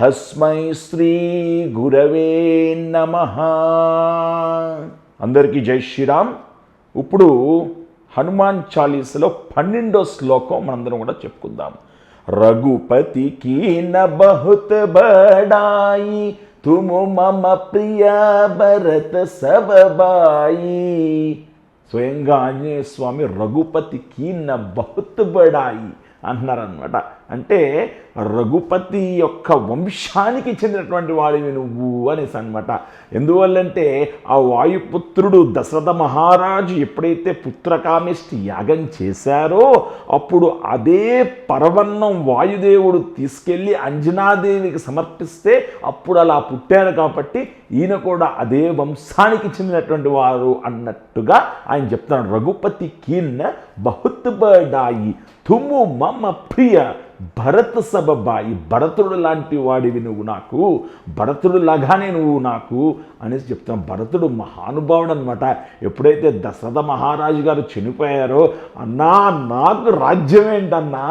తస్మై శ్రీ గురవే నమ. అందరికీ జై శ్రీరామ్. ఇప్పుడు హనుమాన్ చాలీసలో పన్నెండో శ్లోకం మనందరం కూడా చెప్పుకుందాం. రఘుపతి కీన బహుత్ బడాయి తుము మమ ప్రియ భరత సబబాయి. స్వయంగా ఆంజనేయ స్వామి రఘుపతి కీన బహుత్ బడాయి. అంటున్నారనమాట అంటే రఘుపతి యొక్క వంశానికి చెందినటువంటి వాడివి నువ్వు అనేసి అనమాట ఎందువల్లంటే ఆ వాయుపుత్రుడు దశరథ మహారాజు ఎప్పుడైతే పుత్రకామిష్టి యాగం చేశారో అప్పుడు అదే పరవన్నం వాయుదేవుడు తీసుకెళ్ళి అంజనాదేవికి సమర్పిస్తే అప్పుడు అలా పుట్టారు కాబట్టి ఈయన కూడా అదే వంశానికి చెందినటువంటి వారు అన్నట్టుగా ఆయన చెప్తున్నాడు. రఘుపతి కీన్న బహుత్ బడాయి తుమ్ము మమ్మ ప్రియ భరత్ సబబాయి భరతుడు లాంటి వాడివి నువ్వు నాకు భరతుడు లాగానే నువ్వు నాకు అనేసి చెప్తాను భరతుడు మహానుభావుడు అనమాట ఎప్పుడైతే దశరథ మహారాజు గారు చనిపోయారో అన్నా నాకు రాజ్యం ఏంటన్నా?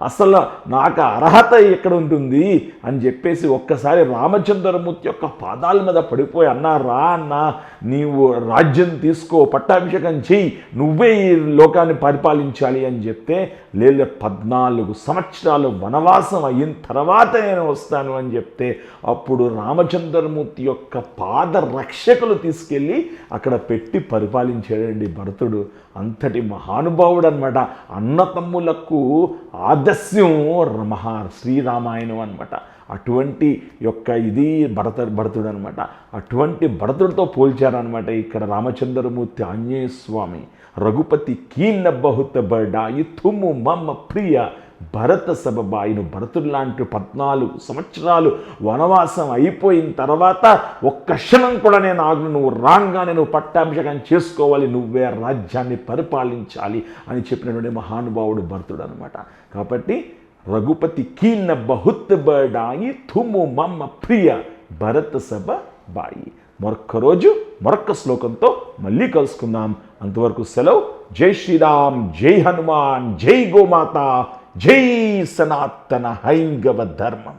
అసలు నాకు అర్హత ఎక్కడ ఉంటుంది అని చెప్పేసి ఒక్కసారి రామచంద్రమూర్తి యొక్క పాదాల మీద పడిపోయి అన్నా రా అన్నా నీవు రాజ్యం తీసుకో పట్టాభిషేకం చెయ్యి నువ్వే ఈ లోకాన్ని పరిపాలించాలి అని చెప్తే లేదు పద్నాలుగు సంవత్సరాలు వనవాసం అయిన తర్వాత నేను వస్తాను అని చెప్తే అప్పుడు రామచంద్రమూర్తి యొక్క పాద రక్షకులు తీసుకెళ్ళి అక్కడ పెట్టి పరిపాలించాడండి భరతుడు. అంతటి మహానుభావుడు అనమాట అన్నతమ్ములకు ఆదస్యం మహా శ్రీరామాయణం అనమాట అటువంటి యొక్క ఇది భరత భరతుడు అనమాట అటువంటి భరతుడితో పోల్చారనమాట ఇక్కడ రామచంద్రమూర్తి ఆంజనేయ స్వామి రఘుపతి కీన్న బహుత బడాయి తుమ్ము మమ్మ ప్రియ భరత సభ బాయిను భరతుడు లాంటి పద్నాలుగు సంవత్సరాలు వనవాసం అయిపోయిన తర్వాత ఒక్క క్షణం కూడా నేను ఆగు నువ్వు రాగానే నువ్వు పట్టాభిషేకం చేసుకోవాలి నువ్వే రాజ్యాన్ని పరిపాలించాలి అని చెప్పినటువంటి మహానుభావుడు భరతుడు అనమాట కాబట్టి రఘుపతి కీన్న బహుత్ బడాయి తుమ్ము మమ్మ ప్రియ భరత సభ బాయి. మరొక్క రోజు మరొక్క శ్లోకంతో మళ్ళీ కలుసుకుందాం. అంతవరకు సెలవు. జై శ్రీరామ్ జై హనుమాన్ జై గోమాత. జై సనాతన హైంగవ ధర్మం.